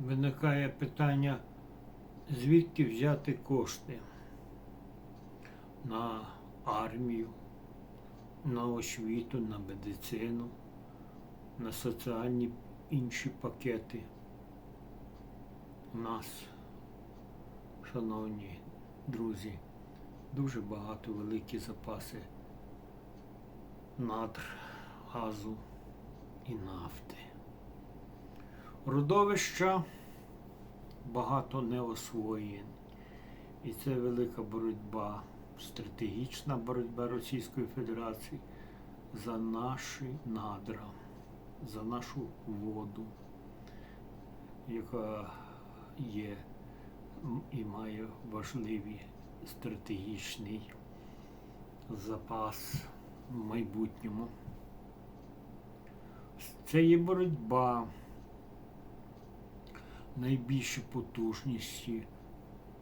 виникає питання, звідки взяти кошти на армію, на освіту, на медицину, на соціальні інші пакети. У нас, шановні друзі, дуже багато великі запаси надр, газу і нафти. Родовища багато не освоєні. І це велика боротьба, стратегічна боротьба Російської Федерації за наші надра, за нашу воду, яка є і має важливий стратегічний запас в майбутньому. Це є боротьба найбільші потужності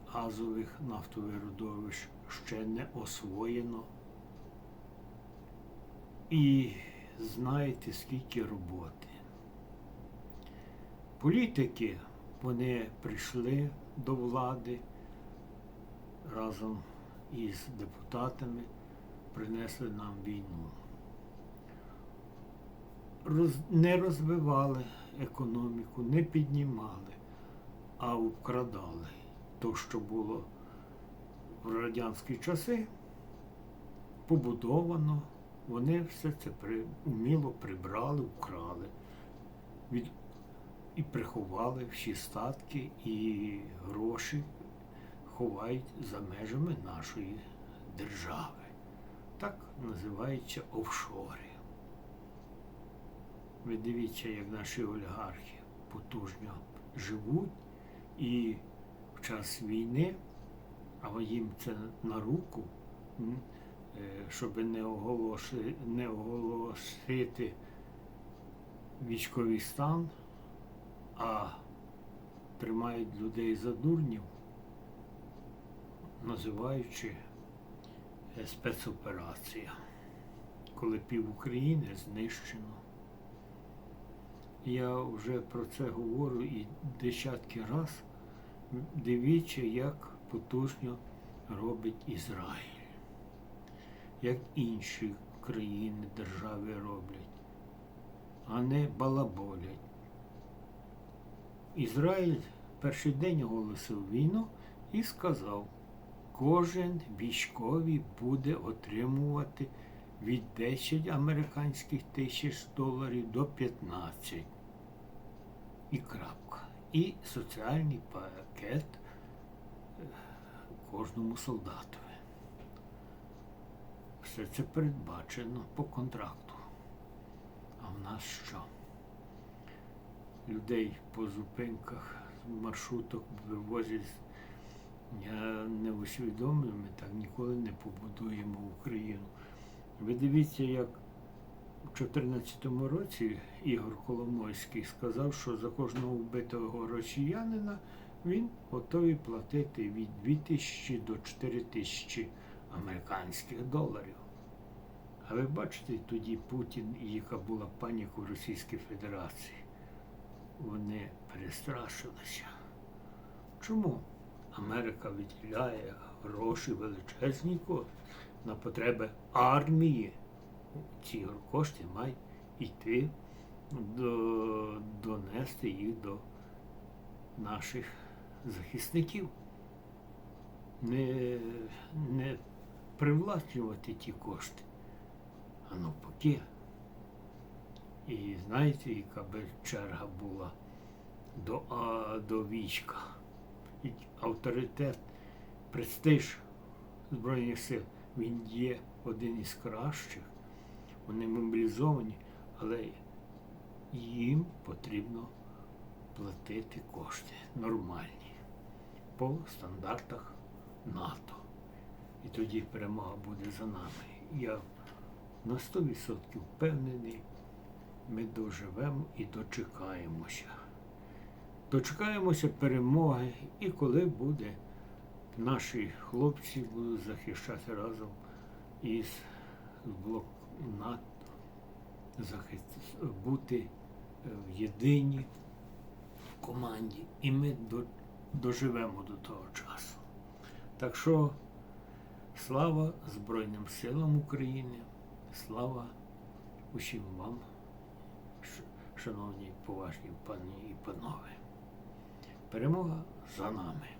газових нафтових родовищ ще не освоєно. І знаєте, скільки роботи. Політики, вони прийшли до влади разом із депутатами, принесли нам війну. Роз, не розвивали економіку, не піднімали, а обкрадали. То, що було в радянські часи, побудовано, вони все це при, уміло прибрали, вкрали від, і приховали всі статки і гроші ховають за межами нашої держави. Так називаються офшори. Ви дивіться, як наші олігархи потужно живуть і в час війни, а їм це на руку, е, щоб не оголошити, не оголосити військовий стан, а тримають людей за дурнів, називаючи е, спецоперація, коли пів України знищено. Я вже про це говорю і десятки раз. Дивіться, як потужно робить Ізраїль, як інші країни, держави роблять, а не балаболять. Ізраїль перший день оголосив війну і сказав, кожен військовий буде отримувати від 10 американських тисяч доларів до 15. І крапка. І соціальний пакет е, кожному солдатові. Все це передбачено по контракту. А в нас що? Людей по зупинках маршруток вивозять не усвідомлюю, ми так ніколи не побудуємо Україну. Ви дивіться, як у 2014 році Ігор Коломойський сказав, що за кожного вбитого росіянина він готовий платити від 2 тисячі до 4 тисячі американських доларів. А ви бачите тоді Путін яка була паніка в Російській Федерації. Вони перестрашилися. Чому? Америка виділяє гроші величезні на потреби армії. Ці кошти мають йти до, донести їх до наших захисників. Не, не привласнювати ті кошти, а навпаки. І знаєте, яка би черга була до, а, до війська. І авторитет, престиж Збройних сил, він є один із кращих. Вони мобілізовані, але їм потрібно платити кошти нормальні по стандартах НАТО. І тоді перемога буде за нами. Я на 100% впевнений, ми доживемо і дочекаємося. Дочекаємося перемоги, і коли буде, наші хлопці будуть захищати разом із блок НАТО, захист, бути е, в єдині в команді, і ми доживемо до того часу. Так що слава Збройним силам України, слава усім вам, шановні поважні пані і панове. Перемога за нами.